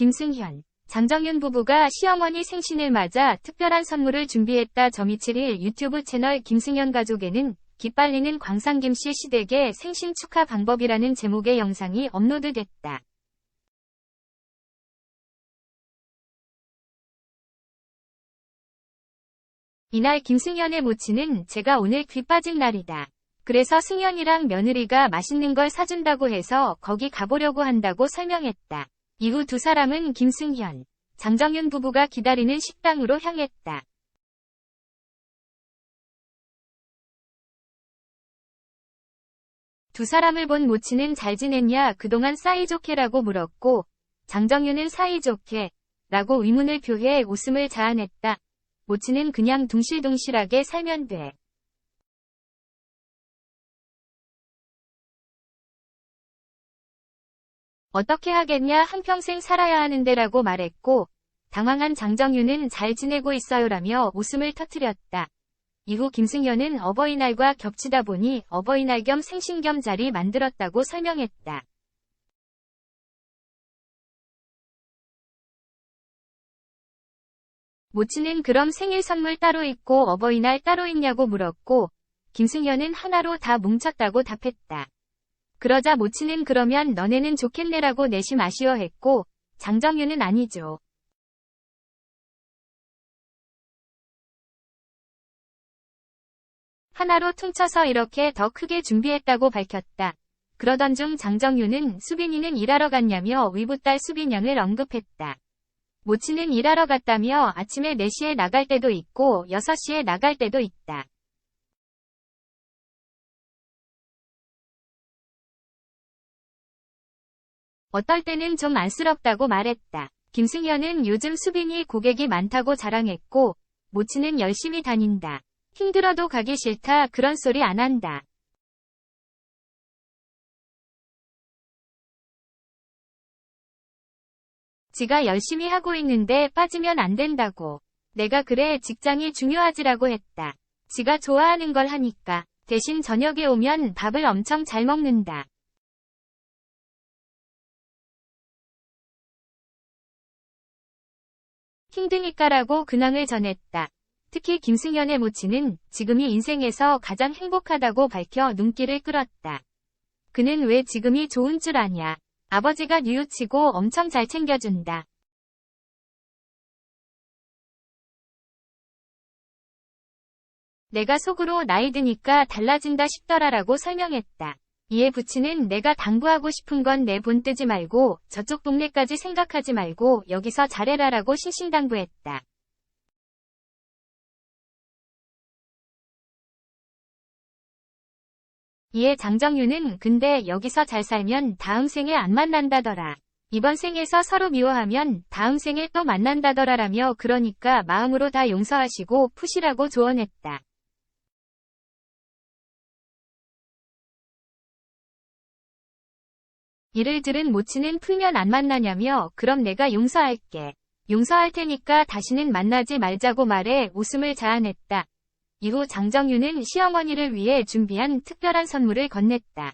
김승현, 장정윤 부부가 시어머니 생신을 맞아 특별한 선물을 준비했다. 점이칠일 유튜브 채널 김승현 가족에는 기빨리는 광산김씨 시댁의 생신 축하 방법이라는 제목의 영상이 업로드됐다. 이날 김승현의 모친은 제가 오늘 귀 빠진 날이다. 그래서 승현이랑 며느리가 맛있는 걸 사준다고 해서 거기 가보려고 한다고 설명했다. 이후 두 사람은 김승현, 장정윤 부부가 기다리는 식당으로 향했다. 두 사람을 본 모친은 잘 지냈냐 그동안 사이좋게라고 물었고 장정윤은 사이좋게 라고 의문을 표해 웃음을 자아냈다. 모친은 그냥 둥실둥실하게 살면 돼. 어떻게 하겠냐 한평생 살아야 하는데라고 말했고 당황한 장정윤은 잘 지내고 있어요라며 웃음을 터뜨렸다. 이후 김승현은 어버이날과 겹치다 보니 어버이날 겸 생신 겸 자리 만들었다고 설명했다. 모친은 그럼 생일 선물 따로 있고 어버이날 따로 있냐고 물었고 김승현은 하나로 다 뭉쳤다고 답했다. 그러자 모친은 그러면 너네는 좋겠네라고 내심 아쉬워했고 장정윤은 아니죠. 하나로 퉁쳐서 이렇게 더 크게 준비했다고 밝혔다. 그러던 중 장정윤은 수빈이는 일하러 갔냐며 위부딸 수빈양을 언급했다. 모친은 일하러 갔다며 아침에 4시에 나갈 때도 있고 6시에 나갈 때도 있다. 어떨 때는 좀 안쓰럽다고 말했다. 김승현은 요즘 수빈이 고객이 많다고 자랑했고 모친은 열심히 다닌다. 힘들어도 가기 싫다 그런 소리 안 한다. 지가 열심히 하고 있는데 빠지면 안 된다고. 내가 그래 직장이 중요하지라고 했다. 지가 좋아하는 걸 하니까. 대신 저녁에 오면 밥을 엄청 잘 먹는다. 힘드니까라고 근황을 전했다. 특히 김승현의 모친은 지금이 인생에서 가장 행복하다고 밝혀 눈길을 끌었다. 그는 왜 지금이 좋은 줄 아냐. 아버지가 뉘우치고 엄청 잘 챙겨준다. 내가 속으로 나이 드니까 달라진다 싶더라라고 설명했다. 이에 부친은 내가 당부하고 싶은 건 내 본 뜨지 말고 저쪽 동네까지 생각하지 말고 여기서 잘해라라고 신신당부했다. 이에 장정윤은 근데 여기서 잘 살면 다음 생에 안 만난다더라. 이번 생에서 서로 미워하면 다음 생에 또 만난다더라라며 그러니까 마음으로 다 용서하시고 푸시라고 조언했다. 이를 들은 모치는 풀면 안 만나냐며 그럼 내가 용서할게. 용서할 테니까 다시는 만나지 말자고 말해 웃음을 자아냈다. 이후 장정윤은 시어머니를 위해 준비한 특별한 선물을 건넸다.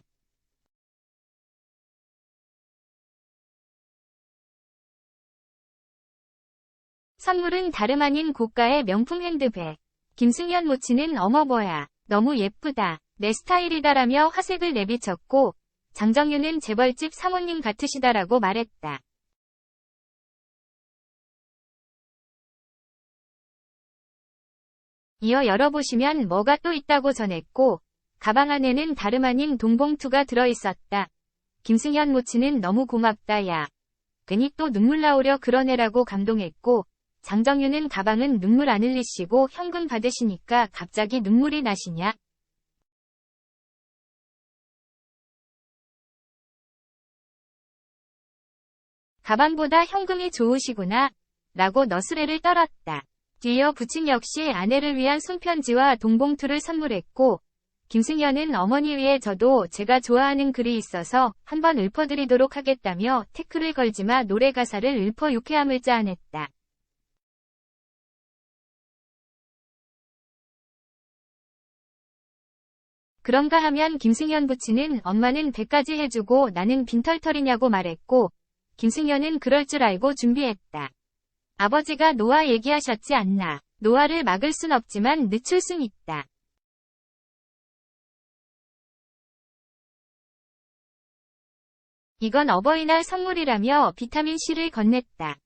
선물은 다름 아닌 고가의 명품 핸드백. 김승현 모치는 어머 뭐야. 너무 예쁘다. 내 스타일이다라며 화색을 내비쳤고 장정윤은 재벌집 사모님 같으시다라고 말했다. 이어 열어보시면 뭐가 또 있다고 전했고 가방 안에는 다름 아닌 동봉투가 들어있었다. 김승현 모치는 너무 고맙다 야. 괜히 또 눈물 나오려 그러네라고 감동했고 장정윤은 가방은 눈물 안 흘리시고 현금 받으시니까 갑자기 눈물이 나시냐. 가방보다 현금이 좋으시구나. 라고 너스레를 떨었다. 뒤이어 부친 역시 아내를 위한 손편지와 동봉투를 선물했고 김승현은 어머니 위에 저도 제가 좋아하는 글이 있어서 한번 읊어드리도록 하겠다며 태클을 걸지마 노래 가사를 읊어 유쾌함을 짜아냈다. 그런가 하면 김승현 부친은 엄마는 100가지 해주고 나는 빈털털이냐고 말했고 김승현은 그럴 줄 알고 준비했다. 아버지가 노아 얘기하셨지 않나. 노아를 막을 순 없지만 늦출 순 있다. 이건 어버이날 선물이라며 비타민C를 건넸다.